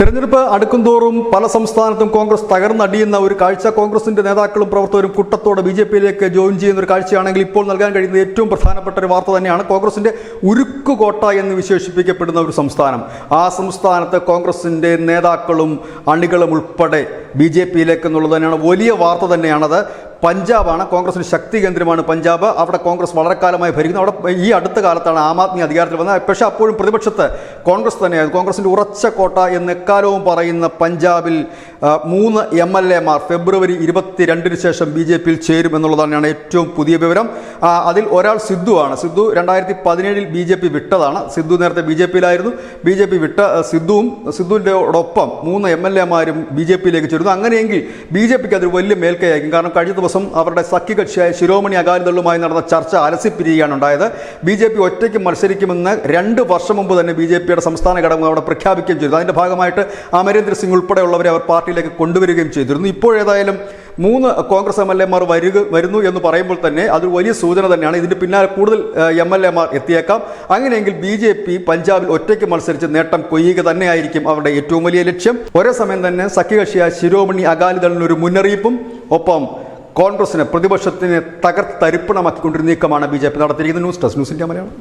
തെരഞ്ഞെടുപ്പ് അടുക്കുംതോറും പല സംസ്ഥാനത്തും കോൺഗ്രസ് തകർന്നടിയുന്ന ഒരു കാഴ്ച. കോൺഗ്രസിന്റെ നേതാക്കളും പ്രവർത്തകരും കൂട്ടത്തോടെ ബി ജെ പിയിലേക്ക് ജോയിൻ ചെയ്യുന്ന ഒരു കാഴ്ചയാണെങ്കിൽ ഇപ്പോൾ നൽകാൻ കഴിയുന്ന ഏറ്റവും പ്രധാനപ്പെട്ട ഒരു വാർത്ത തന്നെയാണ് കോൺഗ്രസിന്റെ ഉരുക്കുകോട്ട എന്ന് വിശേഷിപ്പിക്കപ്പെടുന്ന ഒരു സംസ്ഥാനം. ആ സംസ്ഥാനത്ത് കോൺഗ്രസിന്റെ നേതാക്കളും അണികളും ഉൾപ്പെടെ ബി ജെ പിയിലേക്ക് എന്നുള്ളത് തന്നെയാണ് വലിയ വാർത്ത തന്നെയാണത്. പഞ്ചാബാണ് കോൺഗ്രസിന് ശക്തി കേന്ദ്രമാണ് പഞ്ചാബ്. അവിടെ കോൺഗ്രസ് വളരെ കാലമായി ഭരിക്കുന്നു. അവിടെ ഈ അടുത്ത കാലത്താണ് ആം ആദ്മി അധികാരത്തിൽ വന്നത്. പക്ഷേ അപ്പോഴും പ്രതിപക്ഷത്ത് കോൺഗ്രസ് തന്നെയായിരുന്നു. കോൺഗ്രസിന്റെ ഉറച്ച കോട്ട എന്ന് എക്കാലവും പറയുന്ന പഞ്ചാബിൽ മൂന്ന് എം എൽ എമാർ ഫെബ്രുവരി ഇരുപത്തിരണ്ടിന് ശേഷം ബി ജെ പിയിൽ ചേരും എന്നുള്ളതാണ് ഏറ്റവും പുതിയ വിവരം. അതിൽ ഒരാൾ സിദ്ധു ആണ് സിദ്ധു രണ്ടായിരത്തി പതിനേഴിൽ ബി ജെ പി വിട്ടതാണ്. സിദ്ധു നേരത്തെ ബി ജെ പിയിലായിരുന്നു. ബി ജെ പി വിട്ട സിദ്ധുവും സിദ്ധുവും സിദ്ധുവിന്റെയോടൊപ്പം മൂന്ന് എം എൽ എമാരും ബി ജെ പിയിലേക്ക് ചേരുന്നു. അങ്ങനെയെങ്കിൽ ബി ജെ പിക്ക് അതൊരു വലിയ മേൽക്കയായിരിക്കും. കാരണം കഴിഞ്ഞ ദിവസം അവരുടെ സഖ്യകക്ഷിയായ ശിരോമണി അകാലിദളുമായി നടന്ന ചർച്ച അലസിപ്പിരിക്കുകയാണ് ഉണ്ടായത്. ബി ജെ പി ഒറ്റയ്ക്ക് മത്സരിക്കുമെന്ന് രണ്ട് വർഷം മുമ്പ് തന്നെ ബി ജെ പിയുടെ സംസ്ഥാന ഘടകം അവിടെ പ്രഖ്യാപിക്കുകയും ചെയ്തു. അതിന്റെ ഭാഗമായിട്ട് അമരേന്ദ്ര സിംഗ് ഉൾപ്പെടെയുള്ളവരെ അവർ പാർട്ടിയിലേക്ക് കൊണ്ടുവരികയും ചെയ്തിരുന്നു. ഇപ്പോഴേതായാലും മൂന്ന് കോൺഗ്രസ് എം എൽ എമാർ വരിക വരുന്നു എന്ന് പറയുമ്പോൾ തന്നെ അതൊരു വലിയ സൂചന തന്നെയാണ്. ഇതിന് പിന്നാലെ കൂടുതൽ എം എൽ എമാർ എത്തിയേക്കാം. അങ്ങനെയെങ്കിൽ ബി ജെ പി പഞ്ചാബിൽ ഒറ്റയ്ക്ക് മത്സരിച്ച് നേട്ടം കൊയ്യുക തന്നെയായിരിക്കും അവരുടെ ഏറ്റവും വലിയ ലക്ഷ്യം. ഒരേ സമയം തന്നെ സഖ്യകക്ഷിയായ ശിരോമണി അകാലിദളിന് ഒരു മുന്നറിയിപ്പും ഒപ്പം കോൺഗ്രസിനെ പ്രതിപക്ഷത്തിനെ തകർത്തരിപ്പണമാക്കിക്കൊണ്ടിരുന്ന നീക്കമാണ് ബി ജെ പി നടത്തിയിരിക്കുന്നത്. ന്യൂസ് ഡെസ്ക് ന്യൂസിന്റെ മലയാളം.